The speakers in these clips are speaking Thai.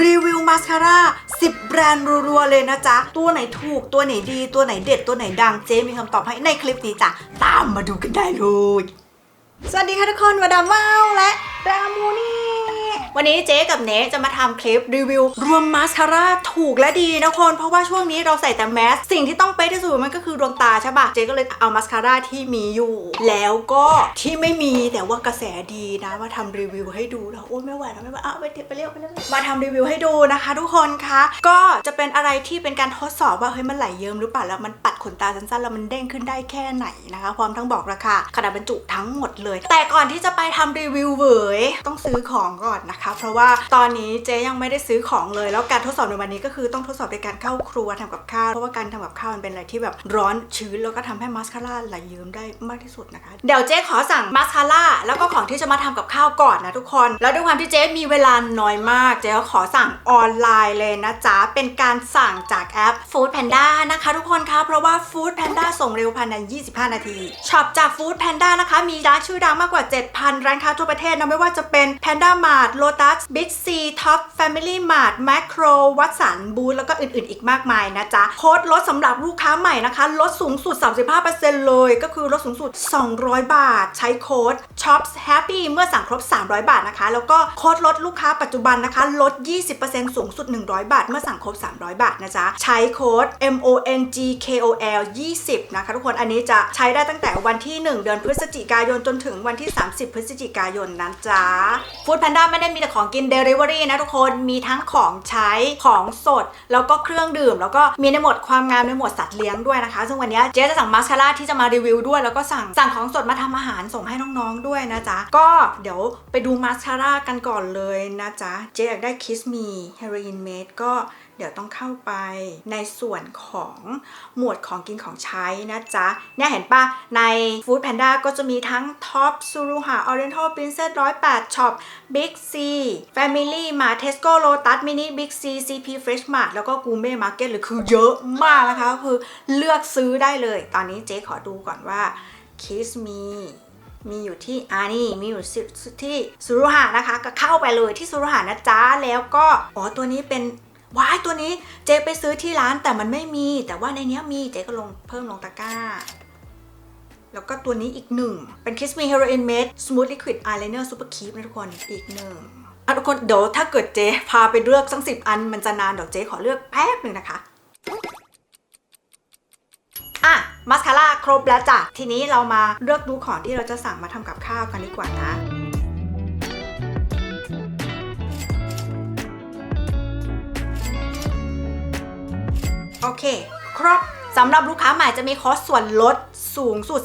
รีวิวมาสคาร่า10 แบรนด์รัวๆเลยนะจ๊ะ ตัวไหนถูกตัวไหนดีตัวไหนเด็ดตัวไหนดังเจ๊มีคำตอบให้ในคลิปนี้จ้ะ ตามมาดูกันได้เลย สวัสดีค่ะทุกคนมาดามเมาและรามูนี่ วันนี้เจ๊กับเนจะมาทำคลิปรีวิว รวมมาสคาร่าถูกและดีนะคน เพราะว่าช่วงนี้เราใส่แต่แมส สิ่งที่ต้องเป๊ะที่สุดมันก็คือดวงตาใช่ปะเจ๊ก็เลยเอามาสคาร่าที่มีอยู่ แล้วก็ที่ไม่มีแต่ว่ากระแสดีนะมาทำรีวิวให้ดูแล้วโอ้ยไม่ไหวแล้วไม่ไหวอ้าวไปเถอะไปเร็วไปเร็วมาทำรีวิวให้ดูนะคะ ทุกคนคะก็จะเป็นอะไรที่เป็นการทดสอบว่าเฮ้ยมันไหลเยิ้มหรือเปล่าแล้วมันปัดขนตาสั้นๆแล้วมันเด้งขึ้นได้แค่ไหนนะคะ พร้อมทั้งบอกราคาขนาดบรรจุทั้งหมดเลย แต่ก่อนที่จะไปทำรีวิวเวยต้องซื้อของก่อนนะคะเพราะว่าตอนนี้เจ๊ยังไม่ได้ซื้อของเลย แล้วการทดสอบในวันนี้ก็คือต้องทดสอบในการเข้าครัวทำกับข้าว เพราะว่าการทำกับข้าวมันเป็นอะไรที่แบบร้อนชื้นแล้วก็ทำให้มาสคาร่าไหลเยิ้มได้มากที่สุดนะคะ เดี๋ยวเจ๊ขอสั่งมาสคาร่าแล้วก็ของที่จะมาทำกับข้าวก่อนนะทุกคน แล้วด้วยความที่เจ๊มีเวลาน้อยมาก เจ๊ก็ขอสั่งออนไลน์เลยนะจ๊ะ เป็นการสั่งจากแอป Food Panda นะคะ ทุกคนคะเพราะว่า Food Panda ส่งเร็วภายใน 25 นาที ช็อปจาก Food Panda นะคะ มีร้านชื่อดังมากกว่า 7,000 ร้านค้าทั่วประเทศนะไม่ว่าจะเป็น Panda Mart Lotus Big C Top Family Mart Macro วัตสันบูธแล้วก็อื่นๆ อีกมากมายนะจ๊ะ โค้ดลดสำหรับลูกค้าใหม่นะคะ ลดสูงสุด 35%เลย ก็คือลดสูงสุด 200 บาท ใช้โค้ด Shops Happy เมื่อสั่งครบ 300 บาทนะคะ แล้วก็โค้ดลดลูกค้าปัจจุบันนะคะ ลด 20%สูงสุด 100 บาท เมื่อสั่งครบ 300 บาทนะจ๊ะ ใช้โค้ด M O N G K O L 20 นะคะทุกคน อันนี้จะใช้ได้ตั้งแต่วันที่ 1 เดือนพฤศจิกายนจนถึงวันที่ 30 พฤศจิกายนนะจ๊ะ Food Panda ไม่ได้มีแต่ของกิน Delivery นะทุกคนมีทั้งของใช้ของสด แล้วก็เครื่องดื่ม แล้วก็มีในหมวดความงามในหมวดสัตว์เลี้ยงด้วยนะคะ ซึ่งวันนี้เจ๊จะสั่งมาสคาร่าที่จะมารีวิวด้วย แล้วก็สั่งสั่งของสดมาทำอาหารส่งให้น้องๆด้วยนะจ๊ะ ก็เดี๋ยวไปดูมาสคาร่ากันก่อนเลยนะจ๊ะ เจ๊อยากได้ Kiss Me Heroin Made ก็ เดี๋ยวต้องเข้าไปในส่วนของหมวดของกินของใช้นะจ๊ะ เนี่ยเห็นปะใน Food Panda ก็จะมีทั้ง Top Suruha Oriental Princess 108 Shop Big C Family Mart Tesco Lotus Mini Big C CP Fresh Mart แล้วก็ Gourmet Market เลยคือเยอะมากนะคะคือเลือกซื้อได้เลย ตอนนี้เจ๊ขอดูก่อนว่า Kiss Me มีอยู่ที่อานี่มีอยู่ที่สุรุหะนะคะ ก็เข้าไปเลยที่สุรุหะนะจ๊ะ แล้วก็ อ๋อ ตัวนี้เป็น ว้ายตัวนี้เจ๊ไปซื้อที่ร้านแต่มันไม่มี แต่ว่าในนี้มีเจ๊ก็ลงเพิ่มลงตะกร้า แล้วก็ตัวนี้อีกหนึ่ง เป็น Kiss Me Heroin Made Smooth Liquid Eyeliner Super Keep นะทุกคนอีกหนึ่งอะทุกคนเดี๋ยวถ้าเกิดเจ๊พาไปเลือกสักสิบอันมันจะนานเดี๋ยวเจ๊ขอเลือกแป๊บหนึ่งนะคะอะมาสคาร่าครบแล้วจ้ะทีนี้เรามาเลือกดูของที่เราจะสั่งมาทำกับข้าวกันดีกว่านะ โอเค ครบสำหรับลูกค้าใหม่จะมีโค้ดส่วนลดสูงสุด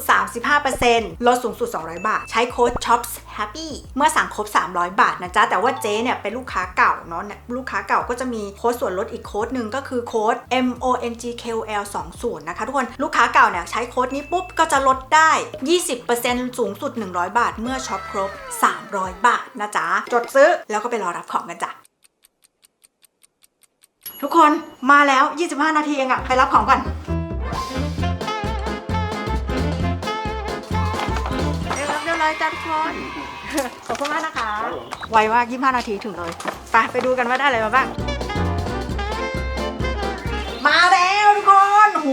35%ลดสูงสุด 200 บาท ใช้โค้ด shops happy เมื่อสั่งครบ 300 บาทนะจ๊ะ แต่ว่าเจ๊เนี่ยเป็นลูกค้าเก่าเนาะลูกค้าเก่าก็จะมีโค้ดส่วนลดอีกโค้ดหนึ่งก็คือโค้ด M O N G K O L 20นะคะทุกคนลูกค้าเก่าเนี่ยใช้โค้ดนี้ปุ๊บก็จะลดได้ 20%สูงสุด 100 บาท เมื่อช็อปครบ 300 บาทนะจ๊ะ จดซื้อแล้วก็ไปรอรับของกันจ้ะ ทุกคนมาแล้ว 25 นาทีเองอะไปรับของก่อนเรียบร้อยเรียบร้อยจ้าทุกคนขอบคุณมากนะคะ ไวมาก25 นาทีถึงเลยไปไปดูกันว่าได้อะไรมาบ้าง มาแล้วทุกคนโห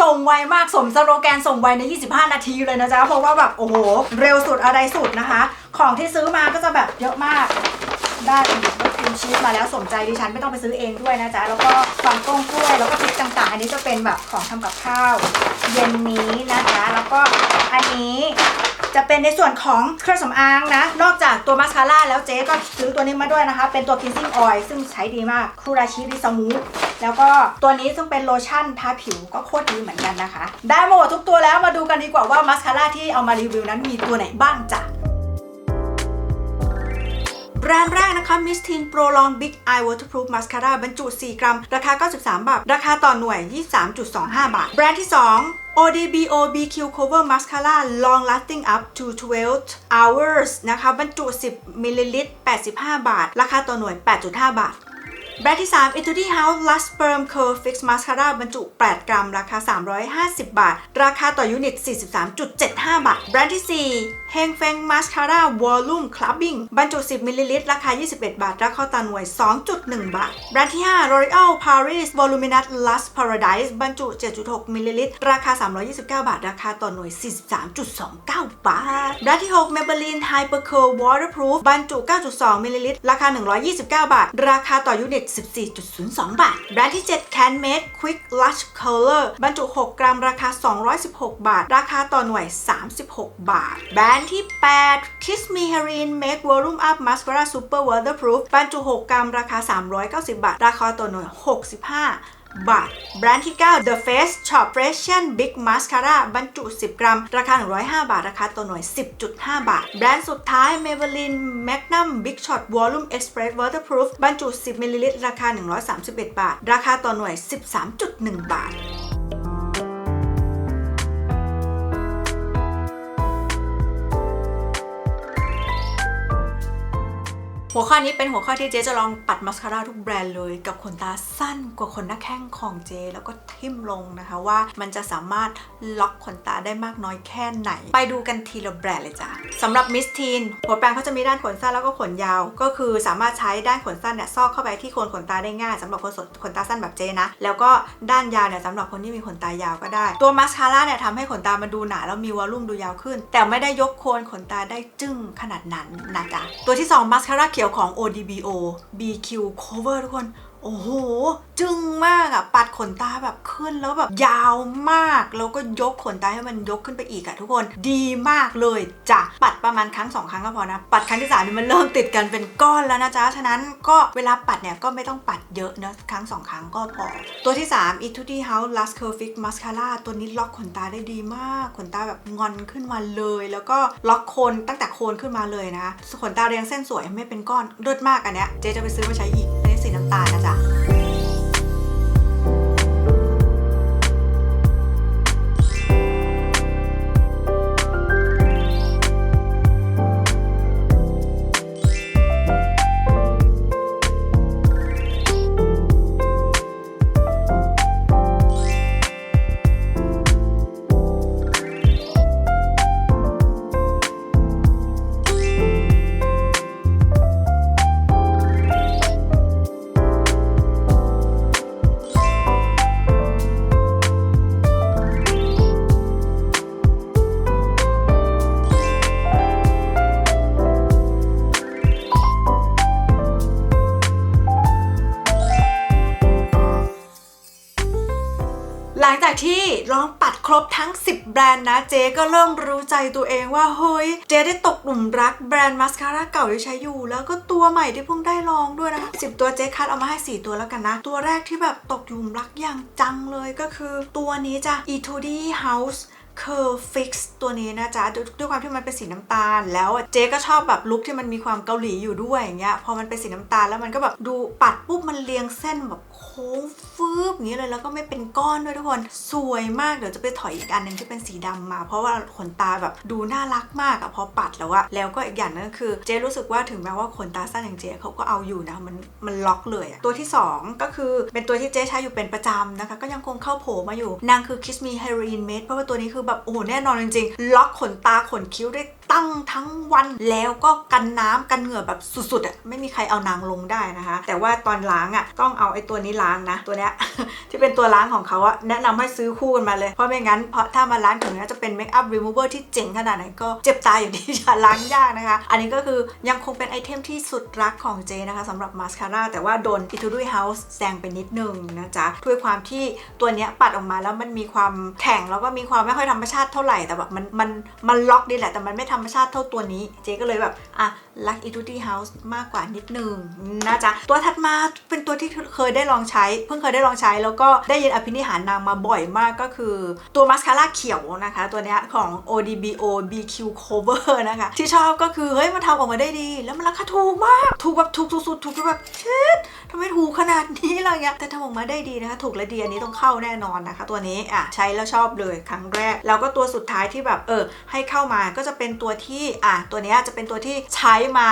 ส่งไวมากสมสโลแกนส่งไวใน 25 นาทีเลยนะจ๊ะเพราะว่าแบบโอ้โห เร็วสุดอะไรสุดนะคะ ของที่ซื้อมาก็จะแบบเยอะมากได้รสครีม ชีสมาแล้วสมใจดิฉันไม่ต้องไปซื้อเองด้วยนะจ๊ะ แล้วก็ฟังต้งกล้วยแล้วก็พริกต่างๆ อันนี้จะเป็นแบบของทำกับข้าว เย็นนี้นะคะแล้วก็อันนี้จะเป็นในส่วนของเครื่องสำอางนะ นอกจากตัวมาสคาร่าแล้วเจ๊ก็ซื้อตัวนี้มาด้วยนะคะ เป็นตัว cleansing oil ซึ่งใช้ดีมากครูราชิริสมูทแล้วก็ตัวนี้ซึ่งเป็นโลชั่นทาผิวก็โคตรดีเหมือนกันนะคะ ได้มาหมดทุกตัวแล้วมาดูกันดีกว่าว่ามาสคาร่าที่เอามารีวิวนั้นมีตัวไหนบ้างจ้ะ แบรนด์แรกนะคะ Miss Teen Pro Long Big Eye Waterproof Mascara บรรจุ 4 กรัม ราคา 93 บาท ราคาต่อหน่วย 23.25 บาท แบรนด์ที่ 2 ODBO BQ Cover Mascara Long Lasting Up to 12 Hours นะคะ บรรจุ 10 มิลลิลิตร 85 บาท ราคาต่อหน่วย 8.5 บาท แบรนด์ที่ 3 Etude House Last Sperm Curl Fix Mascara บรรจุ 8 กรัม ราคา 350 บาท ราคาต่อยูนิต 43.75 บาท แบรนด์ที่ 4 Heng Feng Mascara Volume Clubbing บรรจุ 10 มิลลิลิตร ราคา 21 บาท ราคาต่อหน่วย 2.1 บาท แบรนด์ที่ 5 L'Oreal Paris Voluminous Lust Paradise บรรจุ 7.6 มิลลิลิตร ราคา 329 บาท ราคาต่อหน่วย 43.29 บาท แบรนด์ที่ 6 Maybelline Hyper Curl Waterproof บรรจุ 9.2 มิลลิลิตร ราคา 129 บาท ราคาต่อยูนิต14.02 บาท แบรนด์ที่ 7 CanMade Quick Lush Color บรรจุ 6 กรัมราคา 216 บาท ราคาต่อหน่วย 36 บาท แบรนด์ที่ 8 Kiss Me Heroin Make Volume Up Mascara Super Waterproof บรรจุ 6 กรัมราคา 390 บาท ราคาต่อหน่วย 65 บาท แบรนด์ที่ 9 The Face Shop Freshen Big Mascara บรรจุ 10 กรัม ราคา 105 บาท ราคาต่อหน่วย 10.5 บาท แบรนด์สุดท้าย Maybelline Magnum Big Shot Volume Express Waterproof บรรจุ 10มิลลิลิตร ราคา 131 บาท ราคาต่อหน่วย 13.1 บาท หัวข้อนี้เป็นหัวข้อที่เจ๊จะลองปัดมาสคาร่าทุกแบรนด์เลย กับขนตาสั้นกว่าขนหน้าแข้งของเจ๊แล้วก็ทิ่มลงนะคะว่ามันจะสามารถล็อกขนตาได้มากน้อยแค่ไหน ไปดูกันทีละแบรนด์เลยจ้ะสำหรับมิสทีนหัวแปรงเขาจะมีด้านขนสั้นแล้วก็ขนยาว ก็คือสามารถใช้ด้านขนสั้นเนี่ยซอกเข้าไปที่โคนขนตาได้ง่ายสำหรับคนสดขนตาสั้นแบบเจ๊นะ แล้วก็ด้านยาวเนี่ยสำหรับคนที่มีขนตายาวก็ได้ ตัวมาสคาร่าเนี่ยทำให้ขนตามันดูหนาแล้วมีวอลลุ่มดูยาวขึ้น แต่ไม่ได้ยกโคนขนตาได้จึ้งขนาดนั้นนะจ๊ะตัวที่2มาสคาร่าเขียวของ ODBO BQ Cover ทุกคน โอ้โห จึ้งมากอะปัดขนตาแบบขึ้นแล้วแบบยาวมาก แล้วก็ยกขนตาให้มันยกขึ้นไปอีกอะทุกคนดีมากเลยจ้ะปัดประมาณครั้งสองครั้งก็พอนะ ปัดครั้งที่สามนี่มันเริ่มติดกันเป็นก้อนแล้วนะจ๊ะฉะนั้นก็เวลาปัดเนี่ยก็ไม่ต้องปัดเยอะนะครั้งสองครั้งก็พอ ตัวที่ 3 Etude House Last Curl Fix Mascara ตัวนี้ล็อกขนตาได้ดีมาก ขนตาแบบงอนขึ้นมาเลย แล้วก็ล็อกโคนตั้งแต่โคนขึ้นมาเลยนะขนตาเรียงเส้นสวยไม่เป็นก้อนเลิศมากอันเนี้ยเจ๊จะไปซื้อมาใช้อีก ใน แบรนด์นะเจ๊ก็เริ่มรู้ใจตัวเองว่าเฮ้ยเจ๊ได้ตกหลุมรักแบรนด์มาสคาร่าเก่าที่ใช้อยู่ แล้วก็ตัวใหม่ที่เพิ่งได้ลองด้วยนะคะ10ตัวเจ๊คัดเอามาให้ 4 ตัวแล้วกันนะ ตัวแรกที่แบบตกหลุมรักอย่างจังเลยก็คือ ตัวนี้จ้ะ e t u d i House Curl Fix ตัวนี้นะจ๊ะด้วยด้วยความที่มันเป็นสีน้ำตาล แล้วเจ๊ก็ชอบแบบลุคที่มันมีความเกาหลีอยู่ด้วยอย่างเงี้ยพอมันเป็นสีน้ำตาลแล้วมันก็แบบดูปัดปุ๊บมันเรียงเส้นแบบโค้งฟืบอย่างนี้ยเลยแล้วก็ไม่เป็นก้อนด้วยทุกคนสวยมากเดี๋ยวจะไปถอยอีกอันหนึงที่เป็นสีดำมา เพราะว่าขนตาแบบดูน่ารักมากอะพอปัดแล้วอะแล้วก็อีกอย่างนึงก็คือเจ๊รู้สึกว่าถึงแม้ว่าขนตาสั้นอย่างเจ๊เขาก็เอาอยู่นะมันมันล็อกเลยอะตัวที่สองก็คือเป็นตัวที่เจ๊ใช้อยู่เป็นประจำนะคะ ก็ยังคงเข้าโผมาอยู่นางคือ Kiss Me Heroin Made เพราะว่าตัวนี้คือแบบโอ้โหแน่นอนจริงๆ ล็อกขนตาขนคิ้วได้ ตั้งทั้งวันแล้วก็กันน้ำกันเหงื่อแบบสุดๆอะไม่มีใครเอานางลงได้นะคะ แต่ว่าตอนล้างอะต้องเอาไอ้ตัวนี้ล้างนะ ตัวเนี้ยที่เป็นตัวล้างของเขาอะแนะนำให้ซื้อคู่กันมาเลย เพราะไม่งั้นเพราะถ้ามาล้างถึงนี้จะเป็นเมคอัพรีมูเวอร์ที่เจ๋งขนาดไหนก็เจ็บตาอยู่ดีจะล้างยากนะคะ อันนี้ก็คือยังคงเป็นไอเทมที่สุดรักของเจนะคะสำหรับมาสคาร่าแต่ว่าโดน i t u d u House แซงไปนิดนึงนะจ๊ะด้วยความที่ตัวเนี้ยปัดออกมาแล้วมันมีความแข็งแล้วก็มีความไม่ค่อยธรรมชาติเท่าไหร่แต่แบบมันมันมันล็อกดีแหละแต่มันไม่ธรรมชาติเท่าตัวนี้ เจ๊ก็เลยแบบอะรัก i t u d u House มากกว่านิดนึงนะจ๊ะตัวถัดมาเป็นตัวที่เคยได้ลองใช้ เพิ่งเคยได้ลองใช้ แล้วก็ได้ยินอภินิหารนางมาบ่อยมากก็คือ ตัวมาสคาร่าเขียวนะคะ ตัวเนี้ยของ ODBO BQ Cover นะคะ ที่ชอบก็คือเฮ้ยมันทำออกมาได้ดี แล้วมันราคาถูกมาก ถูกแบบถูกสุดๆถูกแบบชิดทำไมถูกขนาดนี้อะไรเงี้ยแต่ทำออกมาได้ดีนะคะ ถูกและดีอันนี้ต้องเข้าแน่นอนนะคะ ตัวนี้อะใช้แล้วชอบเลยครั้งแรก แล้วก็ตัวสุดท้ายที่แบบเออให้เข้ามาก็จะเป็นตัววที่อะตัวนี้จะเป็นตัวที่ใช้มา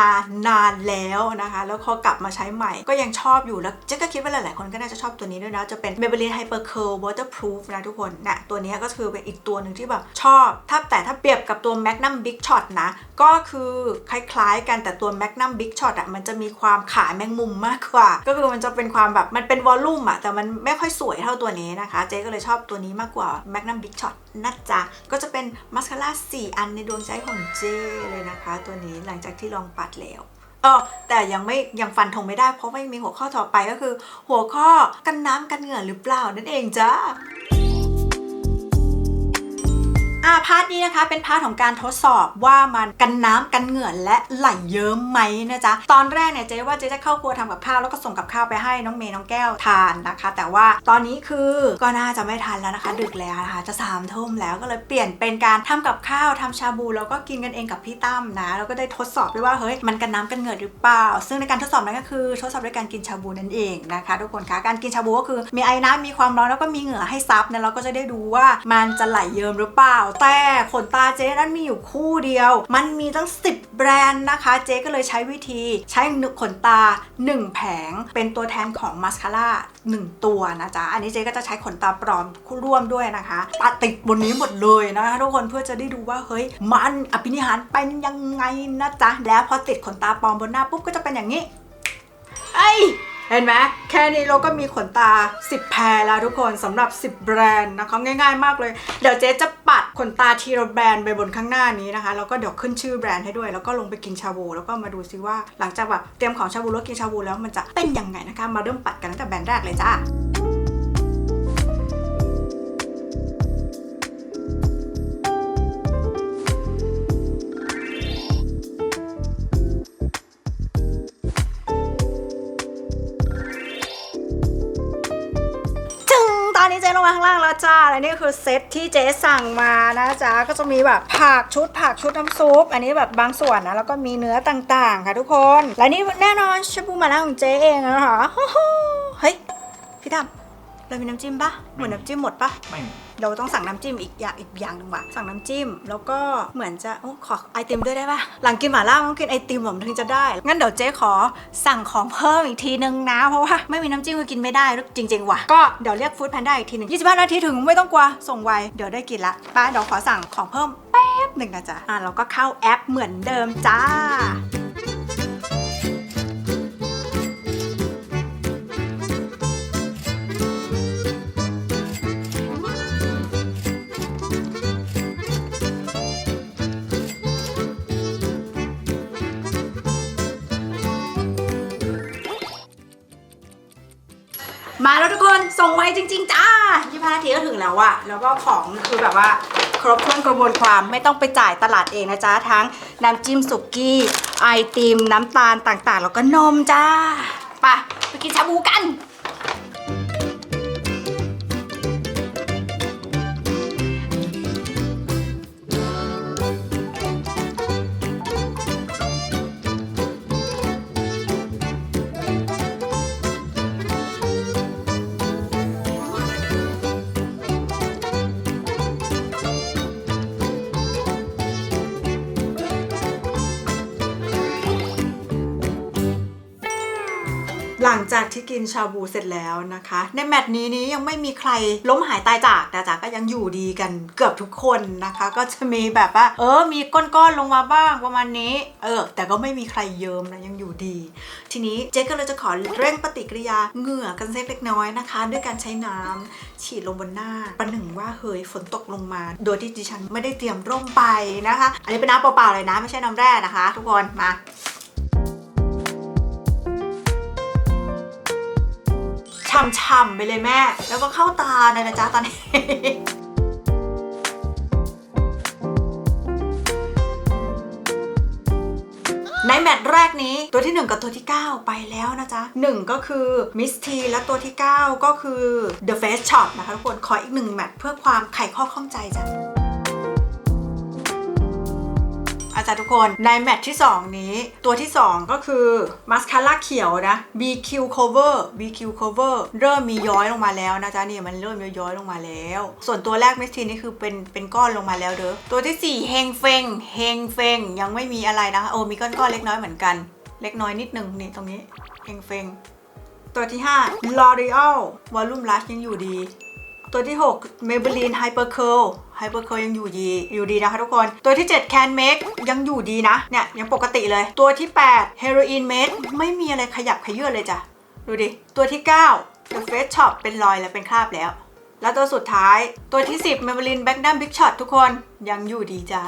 นานแล้วนะคะ แล้วพอกลับมาใช้ใหม่ ก็ยังชอบอยู่แล้วเจ๊ก็คิดว่าหลายๆคนก็น่าจะชอบตัวนี้ด้วยนะจะเป็น Maybelline Hyper Curl Waterproof นะทุกคนนะตัวนี้ก็คือเป็นอีกตัวหนึ่งที่แบบชอบถ้าแต่ถ้าเปรียบกับตัว Magnum Big Shot นะ ก็คือคล้ายๆ กันแต่ตัว Magnum Big Shot อะมันจะมีความขาแมงมุมมากกว่า ก็คือมันจะเป็นความแบบมันเป็นวอลลุ่มอะแต่มันไม่ค่อยสวยเท่าตัวนี้นะคะ เจ๊ก็เลยชอบตัวนี้มากกว่า Magnum Big Shot นะจ๊ะ ก็จะเป็นมัสคาร่า4 อันในดวงใจของเจเลยนะคะ ตัวนี้หลังจากที่ลองปัดแล้วเออแต่ยังไม่ยังฟันธงไม่ได้ เพราะไม่มีหัวข้อต่อไปก็คือ หัวข้อกันน้ำกันเหงื่อหรือเปล่านั่นเองจ้า อ่าพาร์ทนี้นะคะเป็นพาร์ทของการทดสอบว่ามันกันน้ำกันเหงื่อและไหลเยิ้มไหมนะจ๊ะตอนแรกเนี่ยเจ๊ว่าเจ๊จะเข้าครัวทำกับข้าวแล้วก็ส่งกับข้าวไปให้น้องเมย์น้องแก้วทานนะคะ แต่ว่าตอนนี้คือก็น่าจะไม่ทันแล้วนะคะ ดึกแล้วนะคะจะสามทุ่มแล้วก็เลยเปลี่ยนเป็นการทำกับข้าวทำชาบูแล้วก็กินกันเองกับพี่ตั้มนะแล้วก็ได้ทดสอบด้วยว่าเฮ้ยมันกันน้ำกันเหงื่อหรือเปล่า ซึ่งในการทดสอบนั้นก็คือทดสอบด้วยการกินชาบูนั่นเองนะคะ ทุกคนคะการกินชาบูก็คือมีไอ้น้ำมีความร้อนแล้วก็มีเหงื่อให้ซับเนี่ยเราก็จะได้ดูว่ามันจะไหลเยิ้มหรือเปล่าแต่ขนตาเจ๊นั้นมีอยู่คู่เดียว มันมีตั้ง 10 แบรนด์นะคะ เจ๊ก็เลยใช้วิธีใช้ขนตา 1 แผง เป็นตัวแทนของมาสคาร่า1ตัวนะจ๊ะ อันนี้เจ๊ก็จะใช้ขนตาปลอมร่วมด้วยนะคะตัดติดบนนี้หมดเลยนะคะทุกคนเพื่อจะได้ดูว่าเฮ้ยมันอภินิหารเป็นยังไงนะจ๊ะ แล้วพอติดขนตาปลอมบนหน้าปุ๊บก็จะเป็นอย่างนี้เอ้ย เห็นไหมแค่นี้เราก็มีขนตา 10 แพรแล้วทุกคนสำหรับ 10 แบรนด์นะคะง่ายๆมากเลย เดี๋ยวเจ๊จะปัดขนตาทีละแบรนด์ไปบนข้างหน้านี้นะคะ แล้วก็เดี๋ยวขึ้นชื่อแบรนด์ให้ด้วย แล้วก็ลงไปกินชาบู แล้วก็มาดูซิว่าหลังจากแบบเตรียมของชาบูแล้วกินชาบูแล้วมันจะเป็นยังไงนะคะ มาเริ่มปัดกันตั้งแต่แบรนด์แรกเลยจ้า ล่างแล้วจ้าและนี่คือเซตที่เจ๊สั่งมานะจ๊ะก็จะมีแบบผักชุดผักชุดน้ำซุป อันนี้แบบบางส่วนนะแล้วก็มีเนื้อต่างๆ ค่ะทุกคน และนี่แน่นอนชาบูมาล่าของเจ๊เองนะคะเฮ้ยพี่ดำ เรามีน้ำจิ้มปะเหมือนน้ำจิ้มหมดปะไม่เราต้องสั่งน้ำจิ้มอีกอย่างอีกอย่างหนึ่งว่ะสั่งน้ำจิ้ม แล้วก็เหมือนจะโอ้ขอไอติมด้วยได้ปะหลังกินหม่าล่าต้องกินไอติมผมถึงจะได้ งั้นเดี๋ยวเจ๊ขอสั่งของเพิ่มอีกทีนึงนะเพราะว่าไม่มีน้ำจิ้มก็กินไม่ได้จริง ๆ ว่ะก็เดี๋ยวเรียกฟู้ดแพนด้าอีกทีหนึ่ง25 นาทีถึงไม่ต้องกลัวส่งไวเดี๋ยวได้กินละป้าเดี๋ยวขอสั่งของเพิ่มแป๊บหนึ่งนะจ๊ะอะเราก็เข้าแอปเหมือนเดิมจ้า มาแล้วทุกคนส่งไวจริง ๆ จ้า25นาทีก็ถึงแล้วอะแล้วก็ของคือแบบว่าครบถ้วนกระบวนความไม่ต้องไปจ่ายตลาดเองนะจ๊ะ ทั้งน้ำจิ้มสุกี้ไอติมน้ำตาลต่างๆ แล้วก็นมจ้าไปไปกินชาบูกัน จากที่กินชาบูเสร็จแล้วนะคะ ในแมตช์นี้นี้ยังไม่มีใครล้มหายตายจากนะจ๊ะก็ยังอยู่ดีกันเกือบทุกคนนะคะ ก็จะมีแบบว่า เออ มีก้อนๆลงมาบ้างประมาณนี้ เออ แต่ก็ไม่มีใครเยิ้มนะยังอยู่ดี ทีนี้เจ๊ก็เลยจะขอเร่งปฏิกิริยาเหงื่อกันสักเล็กน้อยนะคะ ด้วยการใช้น้ำฉีดลงบนหน้าประหนึ่งว่าเฮ้ยฝนตกลงมา โดยที่ดิฉันไม่ได้เตรียมร่มไปนะคะ อันนี้เป็นน้ำเปล่าๆเลยนะ ไม่ใช่น้ำแร่นะคะ ทุกคนมา ช่ำๆไปเลยแม่ แล้วก็เข้าตาเลยนะจ๊ะตอนนี้ในแมตช์แรกนี้ตัวที่ 1 กับตัวที่ 9 ไปแล้วนะจ๊ะ 1 ก็คือมิสทีและตัวที่ 9 ก็คือ The Face Shop นะคะทุกคน ขออีกหนึ่งแมตช์เพื่อความไขข้อข้องใจจ้ะ จ๊ะทุกคน ในแมตช์ที่ 2 นี้ ตัวที่ 2 ก็คือมาสคาร่าเขียวนะ BQ cover BQ cover เริ่มมีย้อยลงมาแล้วนะจ๊ะนี่มันเริ่มย้อยลงมาแล้ว ส่วนตัวแรกเมสทีนนี่คือเป็นเป็นก้อนลงมาแล้วเด้อตัวที่ 4 เฮงเฟงเฮงเฟงยังไม่มีอะไรนะคะโอ้มีก้อนๆเล็กน้อยเหมือนกัน เล็กน้อยนิดนึงนี่ตรงนี้เฮงเฟงตัวที่ 5 L'Oreal Volume Lush ยังอยู่ดี ตัวที่ 6 Maybelline Hyper Curl Hyper Curl ยังอยู่ดีอยู่ดีนะคะทุกคน ตัวที่ 7 Can Make ยังอยู่ดีนะ เนี่ย ยังปกติเลย ตัวที่ 8 Heroin Made ไม่มีอะไรขยับขยื่นเลยจ้ะ ดูดิ ตัวที่ 9 The Face Shop เป็นรอยแล้วเป็นคราบแล้ว แล้วตัวสุดท้ายตัวที่ 10 Maybelline Magnum Big Shot ทุกคนยังอยู่ดีจ้า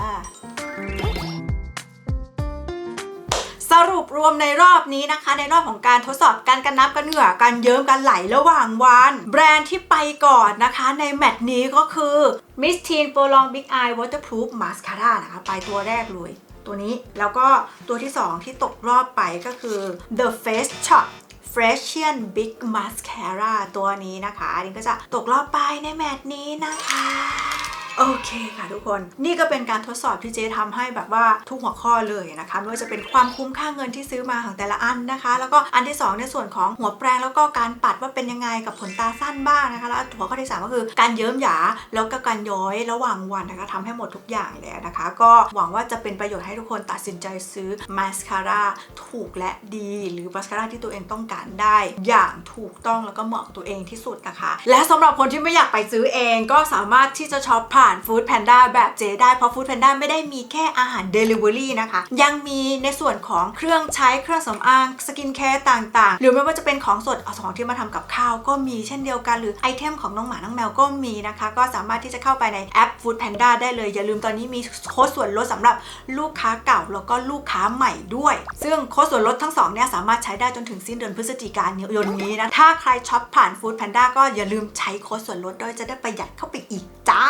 รุปรวมในรอบนี้นะคะ ในรอบของการทดสอบการกันน้ำกันเหงื่อการเยิ้มการไหลระหว่างวัน แบรนด์ที่ไปก่อนนะคะ ในแมตช์นี้ก็คือ Miss Teen Pro Long Big Eye Waterproof Mascara นะคะไปตัวแรกเลยตัวนี้แล้วก็ตัวที่ 2 ที่ตกรอบไปก็คือ The Face Shop Freshian Big Mascara ตัวนี้นะคะอันนี้ก็จะตกรอบไปในแมตช์นี้นะคะ โอเคค่ะทุกคน นี่ก็เป็นการทดสอบที่เจ๊ทำให้แบบว่าทุกหัวข้อเลยนะคะไม่ว่าจะเป็นความคุ้มค่าเงินที่ซื้อมาของแต่ละอันนะคะ แล้วก็อันที่2ในส่วนของหัวแปรงแล้วก็การปัดว่าเป็นยังไงกับขนตาสั้นบ้างนะคะ แล้วหัวข้อที่ 3 ก็คือการเยิ้มหยาแล้วก็การย้อยระหว่างวันนะคะทำให้หมดทุกอย่างเลยนะคะ ก็หวังว่าจะเป็นประโยชน์ให้ทุกคนตัดสินใจซื้อมาสคาร่าถูกและดี หรือมาสคาร่าที่ตัวเองต้องการได้ อย่างถูกต้องแล้วก็เหมาะกับตัวเองที่สุดนะคะ และสำหรับคนที่ไม่อยากไปซื้อเองก็สามารถที่จะช็อปผ่าน Food Panda แบบเจได้เพราะ Food Panda ไม่ได้มีแค่อาหาร Delivery นะคะ ยังมีในส่วนของเครื่องใช้เครื่องสำอางสกินแคร์ต่างๆ หรือไม่ว่าจะเป็นของสดเอาของที่มาทำกับข้าวก็มีเช่นเดียวกันหรือไอเทมของน้องหมาน้องแมวก็มีนะคะ ก็สามารถที่จะเข้าไปในแอป Food Panda ได้เลย อย่าลืมตอนนี้มีโค้ดส่วนลดสำหรับลูกค้าเก่าแล้วก็ลูกค้าใหม่ด้วย ซึ่งโค้ดส่วนลดทั้งสองเนี่ยสามารถใช้ได้จนถึงสิ้นเดือนพฤศจิกายนนี้นะถ้าใครช็อปผ่าน Food Panda ก็อย่าลืมใช้โค้ดส่วนลดด้วยจะได้ประหยัดเข้าไปอีกจ้า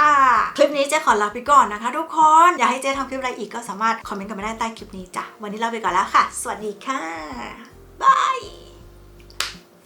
คลิปนี้เจ๊ขอลาไปก่อนนะคะ ทุกคน อยากให้เจ๊ทำคลิปอะไรอีกก็สามารถคอมเมนต์กันมาได้ใต้คลิปนี้จ้ะ วันนี้ลาไปก่อนแล้วค่ะ สวัสดีค่ะ บาย